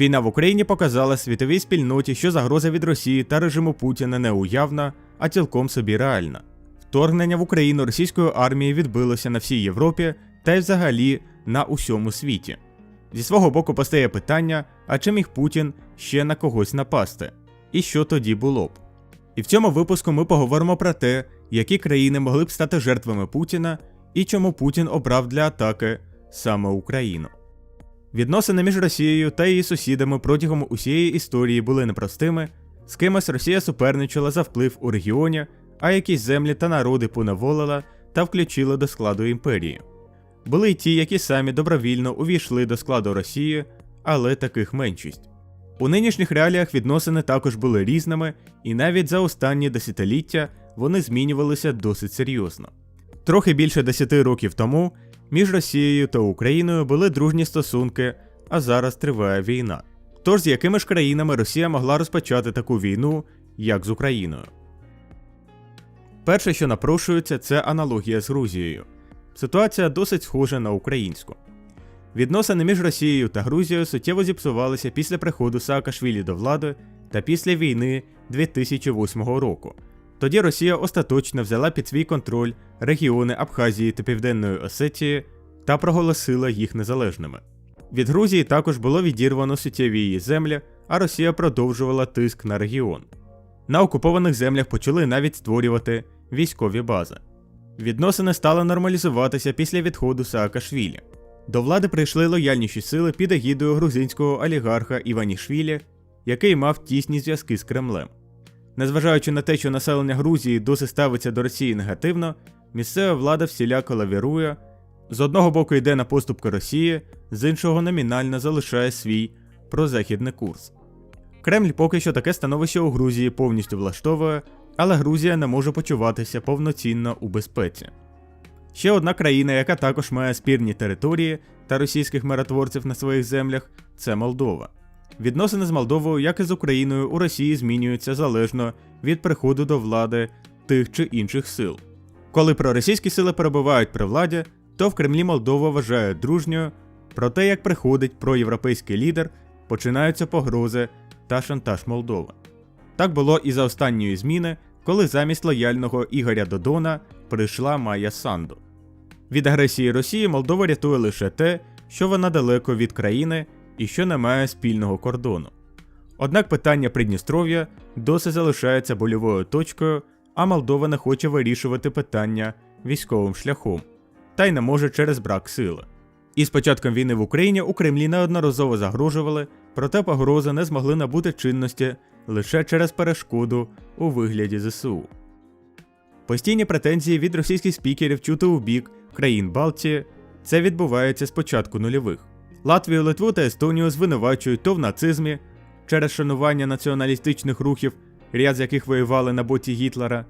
Війна в Україні показала світовій спільноті, що загроза від Росії та режиму Путіна не уявна, а цілком собі реальна. Вторгнення в Україну російської армії відбилося на всій Європі та й взагалі на усьому світі. Зі свого боку постає питання, а чи міг Путін ще на когось напасти? І що тоді було б? І в цьому випуску ми поговоримо про те, які країни могли б стати жертвами Путіна і чому Путін обрав для атаки саме Україну. Відносини між Росією та її сусідами протягом усієї історії були непростими, з кимось Росія суперничала за вплив у регіоні, а якісь землі та народи поневолила та включила до складу імперії. Були й ті, які самі добровільно увійшли до складу Росії, але таких меншість. У нинішніх реаліях відносини також були різними, і навіть за останні десятиліття вони змінювалися досить серйозно. Трохи більше 10 років тому між Росією та Україною були дружні стосунки, а зараз триває війна. Тож з якими ж країнами Росія могла розпочати таку війну, як з Україною? Перше, що напрошується, це аналогія з Грузією. Ситуація досить схожа на українську. Відносини між Росією та Грузією суттєво зіпсувалися після приходу Саакашвілі до влади та після війни 2008 року. Тоді Росія остаточно взяла під свій контроль регіони Абхазії та Південної Осетії та проголосила їх незалежними. Від Грузії також було відірвано суттєві її землі, а Росія продовжувала тиск на регіон. На окупованих землях почали навіть створювати військові бази. Відносини стали нормалізуватися після відходу Саакашвілі. До влади прийшли лояльніші сили під егідою грузинського олігарха Іванішвілі, який мав тісні зв'язки з Кремлем. Незважаючи на те, що населення Грузії досі ставиться до Росії негативно, місцева влада всіляко лавірує, з одного боку йде на поступки Росії, з іншого номінально залишає свій прозахідний курс. Кремль поки що таке становище у Грузії повністю влаштовує, але Грузія не може почуватися повноцінно у безпеці. Ще одна країна, яка також має спірні території та російських миротворців на своїх землях, це Молдова. Відносини з Молдовою, як і з Україною, у Росії змінюються залежно від приходу до влади тих чи інших сил. Коли проросійські сили перебувають при владі, то в Кремлі Молдова вважають дружньою, проте як приходить проєвропейський лідер, починаються погрози та шантаж Молдови. Так було і за останньої зміни, коли замість лояльного Ігоря Додона прийшла Майя Санду. Від агресії Росії Молдова рятує лише те, що вона далеко від країни і що не має спільного кордону. Однак питання Придністров'я досі залишається больовою точкою, а Молдова не хоче вирішувати питання військовим шляхом, та й не може через брак сили. І з початком війни в Україні у Кремлі неодноразово загрожували, проте погрози не змогли набути чинності лише через перешкоду у вигляді ЗСУ. Постійні претензії від російських спікерів чути у бік країн Балтії це відбувається з початку нульових. Латвію, Литву та Естонію звинувачують то в нацизмі через шанування націоналістичних рухів, ряд з яких воювали на боці Гітлера,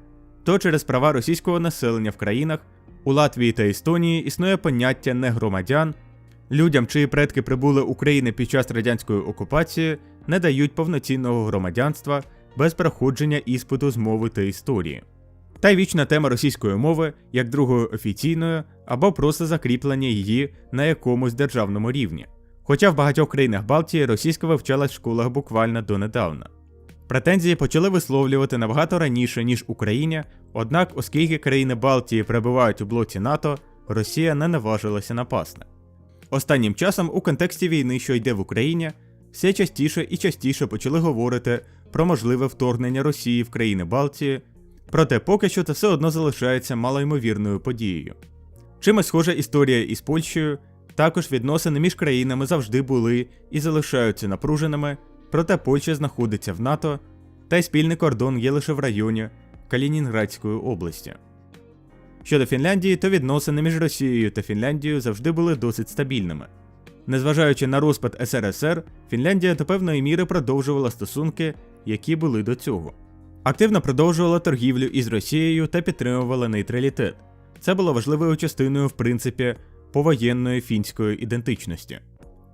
то через права російського населення в країнах. У Латвії та Естонії існує поняття негромадян. Людям, чиї предки прибули України під час радянської окупації, не дають повноцінного громадянства без проходження іспиту з мови та історії. Та й вічна тема російської мови як другої офіційної або просто закріплення її на якомусь державному рівні. Хоча в багатьох країнах Балтії російська вивчалась в школах буквально донедавна. Претензії почали висловлювати набагато раніше, ніж Україні, однак, оскільки країни Балтії перебувають у блоці НАТО, Росія не наважилася напасти. Останнім часом, у контексті війни, що йде в Україні, все частіше і частіше почали говорити про можливе вторгнення Росії в країни Балтії, проте поки що це все одно залишається малоймовірною подією. Чимось схожа історія із Польщею, також відносини між країнами завжди були і залишаються напруженими, проте Польща знаходиться в НАТО, та й спільний кордон є лише в районі Калінінградської області. Щодо Фінляндії, то відносини між Росією та Фінляндією завжди були досить стабільними. Незважаючи на розпад СРСР, Фінляндія до певної міри продовжувала стосунки, які були до цього. Активно продовжувала торгівлю із Росією та підтримувала нейтралітет. Це було важливою частиною, в принципі, повоєнної фінської ідентичності.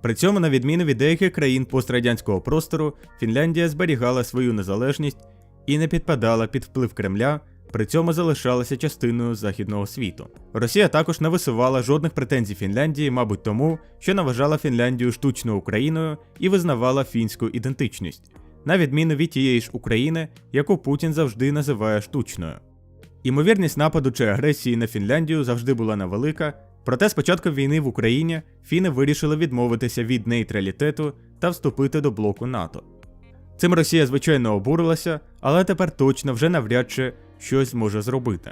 При цьому, на відміну від деяких країн пострадянського простору, Фінляндія зберігала свою незалежність і не підпадала під вплив Кремля при цьому залишалася частиною західного світу. Росія також не висувала жодних претензій Фінляндії, мабуть, тому, що наважала Фінляндію штучною Україною і визнавала фінську ідентичність, на відміну від тієї ж України, яку Путін завжди називає штучною. Імовірність нападу чи агресії на Фінляндію завжди була невелика, проте з початку війни в Україні фіни вирішили відмовитися від нейтралітету та вступити до блоку НАТО. Цим Росія, звичайно, обурилася, але тепер точно вже навряд чи щось зможе зробити.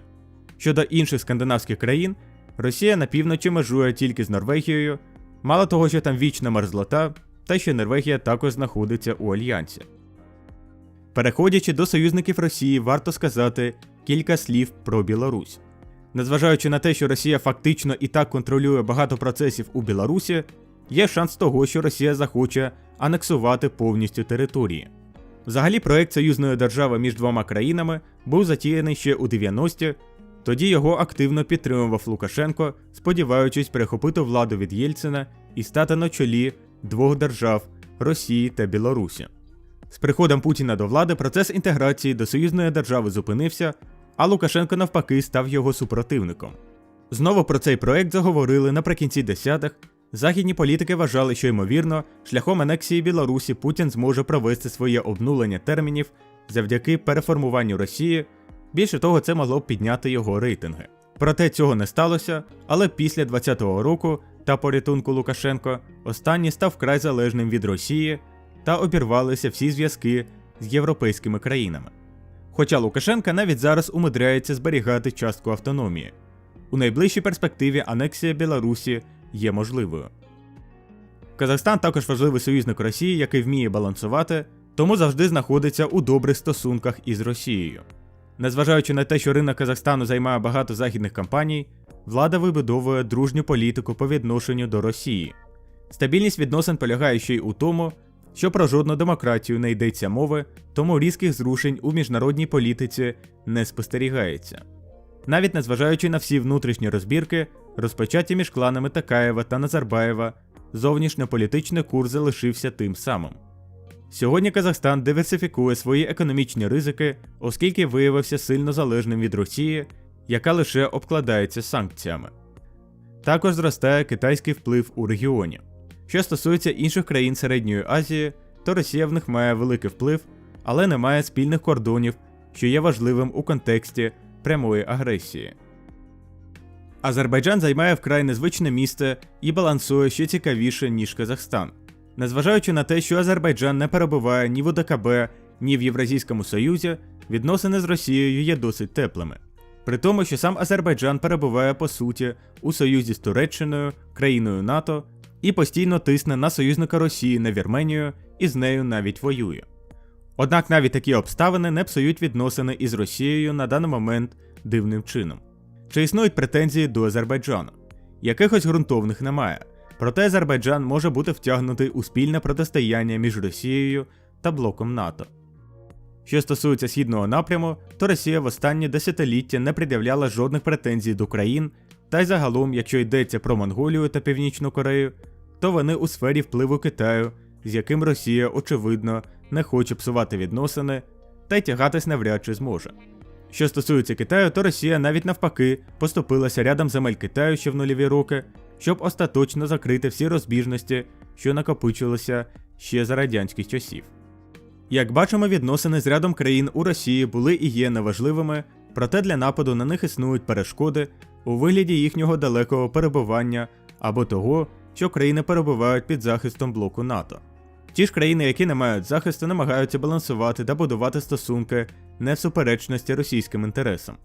Щодо інших скандинавських країн, Росія на півночі межує тільки з Норвегією, мало того, що там вічна мерзлота, та що Норвегія також знаходиться у альянсі. Переходячи до союзників Росії, варто сказати кілька слів про Білорусь. Незважаючи на те, що Росія фактично і так контролює багато процесів у Білорусі, є шанс того, що Росія захоче анексувати повністю території. Взагалі, проект союзної держави між двома країнами був затіяний ще у 90-ті, тоді його активно підтримував Лукашенко, сподіваючись перехопити владу від Єльцина і стати на чолі двох держав Росії та Білорусі. З приходом Путіна до влади процес інтеграції до союзної держави зупинився, а Лукашенко навпаки став його супротивником. Знову про цей проект заговорили наприкінці десятих. Західні політики вважали, що ймовірно, шляхом анексії Білорусі Путін зможе провести своє обнулення термінів завдяки переформуванню Росії. Більше того, це могло б підняти його рейтинги. Проте цього не сталося, але після 20-го року та порятунку Лукашенко останній став вкрай залежним від Росії та обірвалися всі зв'язки з європейськими країнами. Хоча Лукашенка навіть зараз умудряється зберігати частку автономії. У найближчій перспективі анексія Білорусі є можливою. Казахстан також важливий союзник Росії, який вміє балансувати, тому завжди знаходиться у добрих стосунках із Росією. Незважаючи на те, що ринок Казахстану займає багато західних компаній, влада вибудовує дружню політику по відношенню до Росії. Стабільність відносин полягає ще й у тому, що про жодну демократію не йдеться мови, тому різких зрушень у міжнародній політиці не спостерігається. Навіть незважаючи на всі внутрішні розбірки, розпочаті між кланами Такаєва та Назарбаєва, зовнішньополітичний курс залишився тим самим. Сьогодні Казахстан диверсифікує свої економічні ризики, оскільки виявився сильно залежним від Росії, яка лише обкладається санкціями. Також зростає китайський вплив у регіоні. Що стосується інших країн Середньої Азії, то Росія в них має великий вплив, але не має спільних кордонів, що є важливим у контексті прямої агресії. Азербайджан займає вкрай незвичне місце і балансує ще цікавіше, ніж Казахстан. Незважаючи на те, що Азербайджан не перебуває ні в ОДКБ, ні в Євразійському Союзі, відносини з Росією є досить теплими. При тому, що сам Азербайджан перебуває по суті у союзі з Туреччиною, країною НАТО, і постійно тисне на союзника Росії на Вірменію і з нею навіть воює. Однак навіть такі обставини не псують відносини із Росією на даний момент дивним чином. Чи існують претензії до Азербайджану? Якихось ґрунтовних немає, проте Азербайджан може бути втягнутий у спільне протистояння між Росією та блоком НАТО. Що стосується східного напряму, то Росія в останні десятиліття не пред'являла жодних претензій до країн, та й загалом, якщо йдеться про Монголію та Північну Корею, то вони у сфері впливу Китаю, з яким Росія, очевидно, не хоче псувати відносини, та й тягатись навряд чи зможе. Що стосується Китаю, то Росія навіть навпаки поступилася рядом земель Китаю ще в нульові роки, щоб остаточно закрити всі розбіжності, що накопичилися ще за радянських часів. Як бачимо, відносини з рядом країн у Росії були і є неважливими, проте для нападу на них існують перешкоди у вигляді їхнього далекого перебування або того, що країни перебувають під захистом блоку НАТО. Ті ж країни, які не мають захисту, намагаються балансувати та будувати стосунки не в суперечності російським інтересам.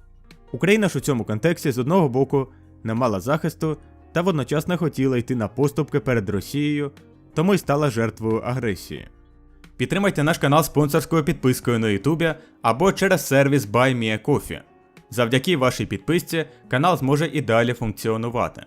Україна ж у цьому контексті з одного боку не мала захисту та водночас не хотіла йти на поступки перед Росією, тому й стала жертвою агресії. Підтримайте наш канал спонсорською підпискою на Ютубі або через сервіс BuyMeACoffee. Завдяки вашій підписці канал зможе і далі функціонувати.